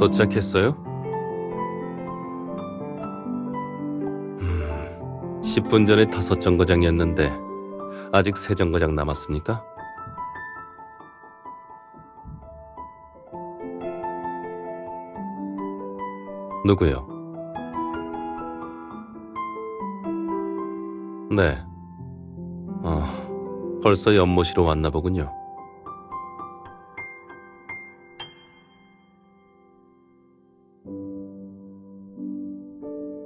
도착했어요? 음, 10분 전에 다섯 정거장이었는데 아직 세 정거장 남았습니까? 누구요? 네. 어, 벌써 연못이로 왔나 보군요.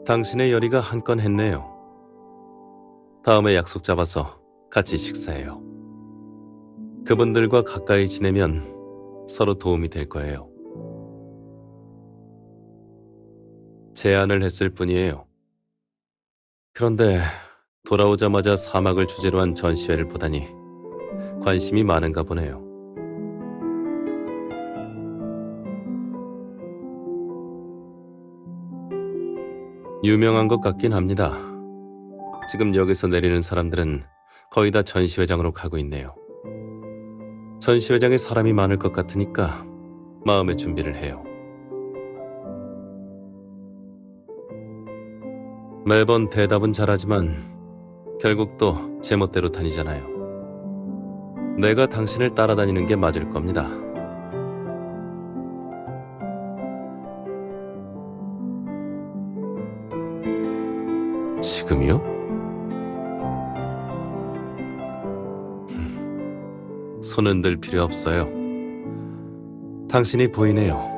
당신의 열의가 한 건 했네요. 다음에 약속 잡아서 같이 식사해요. 그분들과 가까이 지내면 서로 도움이 될 거예요. 제안을 했을 뿐이에요. 그런데 돌아오자마자 사막을 주제로 한 전시회를 보다니 관심이 많은가 보네요. 유명한 것 같긴 합니다. 지금 여기서 내리는 사람들은 거의 다 전시회장으로 가고 있네요. 전시회장에 사람이 많을 것 같으니까 마음의 준비를 해요. 매번 대답은 잘하지만 결국 또 제멋대로 다니잖아요. 내가 당신을 따라다니는 게 맞을 겁니다. 지금이요? 흠, 손은 들 필요 없어요. 당신이 보이네요.